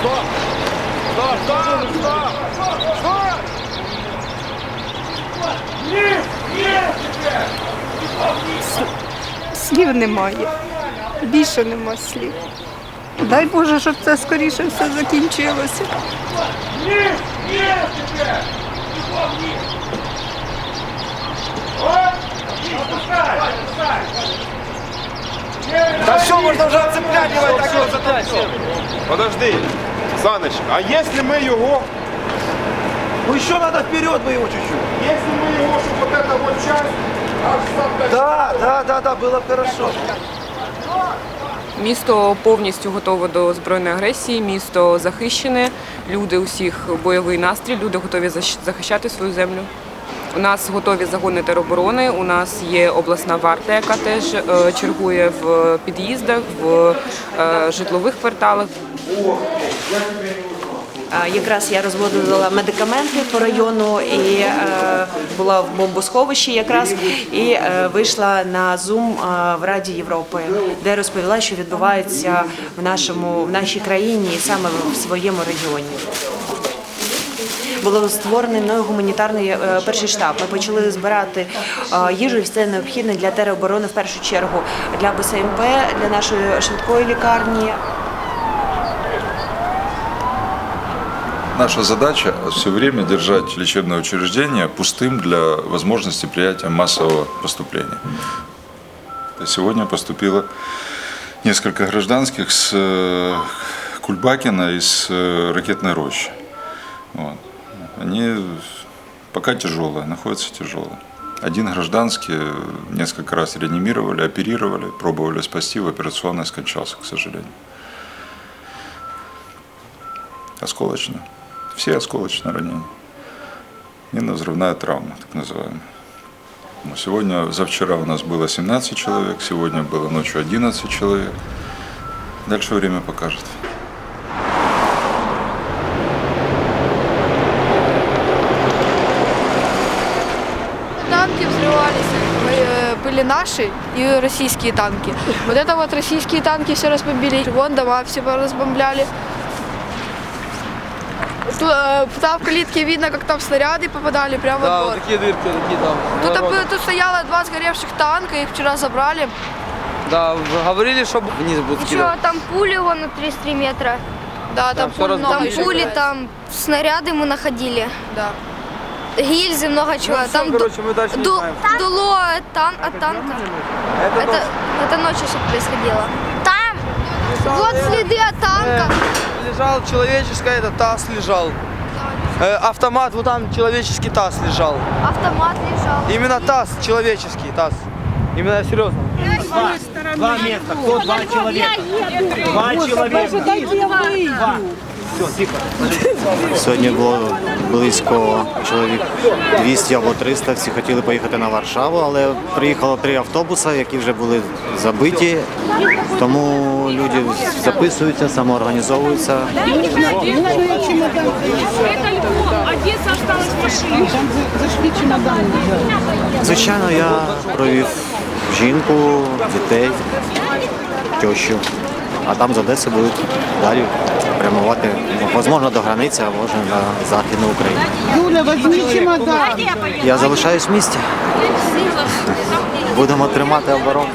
Стоп! Стоп! Стоп! Слів немає. Більше нема слів. Дай Боже, щоб це скоріше все закінчилося. Ні! Ні! Та що можна вже цеплянувати? Подожди, Саныч, а если мы его, Ну еще надо вперед бы его чуть-чуть. если мы его, чтобы вот эта вот часть, аж сам Да, да, да, да, было бы хорошо. Місто повністю готове до збройної агресії, місто захищене, люди усіх бойовий настрій, люди готові защ- захищати свою землю. У нас готові загони тероборони, у нас є обласна варта, яка теж е, чергує в під'їздах, в е, житлових кварталах. Якраз я розводила медикаменти по району і е, була в бомбосховищі якраз і е, вийшла на Zoom е, в Раді Європи, де розповіла, що відбувається в нашому в нашій країні і саме в своєму регіоні Було створений мною гуманітарний е, перший штаб. Ми почали збирати е, їжу і все необхідне для тероборони в першу чергу для БСМП, для нашої швидкої лікарні. Наша задача все время держать лечебное учреждение пустым для возможности принятия массового поступления. То есть Сегодня поступило несколько гражданских с э, Кульбакина и с э, ракетной рощи. Вот. Они пока тяжелые, находятся тяжелые. Один гражданский э, несколько раз реанимировали, оперировали, пробовали спасти, в операционной скончался, к сожалению. Осколочно. Все осколочные ранения. Минно-взрывная травма, так называемая. Ну, Сегодня, за у нас было 17 человек, сегодня было ночью 11 человек. Дальше время покажет. Танки взрывались, были наши и российские танки. Вот это вот российские танки все разбомбили, вон дома все разбомбляли. Э, Там в калитке видно, как там снаряды попадали прямо Да, в вот такие дырки, такие там. Тут, ворота. было- тут стояло два сгоревших танка, их вчера забрали. Да, говорили, что вниз будут Еще скидывать. там пули вон внутри 3 метра. Да, там много разбомбили. еще Пули там, снаряды мы находили. Да. Гильзы, много чего. Ну, всё, там короче, мы дальше не ду- знаем. дуло тан от танка. Это, Это, ночь. это ночью все происходило. Там вот следы от танка. Э, лежал человеческий, это таз лежал. Э, автомат, вот там человеческий таз лежал. Автомат лежал. Именно таз, человеческий таз. Именно серьезно. Два места, кто два человека? Два человека. Сьогодні було близько чоловік 200 або 300. Всі хотіли поїхати на Варшаву, але приїхало три автобуси, які вже були забиті. Тому люди записуються, самоорганізовуються. Звичайно, я провів жінку, дітей, тещу. А там з Одеси будуть далі прямувати, можливо, до границі, а може на Західну Україну. Юля, возьми чемодан. Я залишаюсь в місті. Будемо тримати оборону.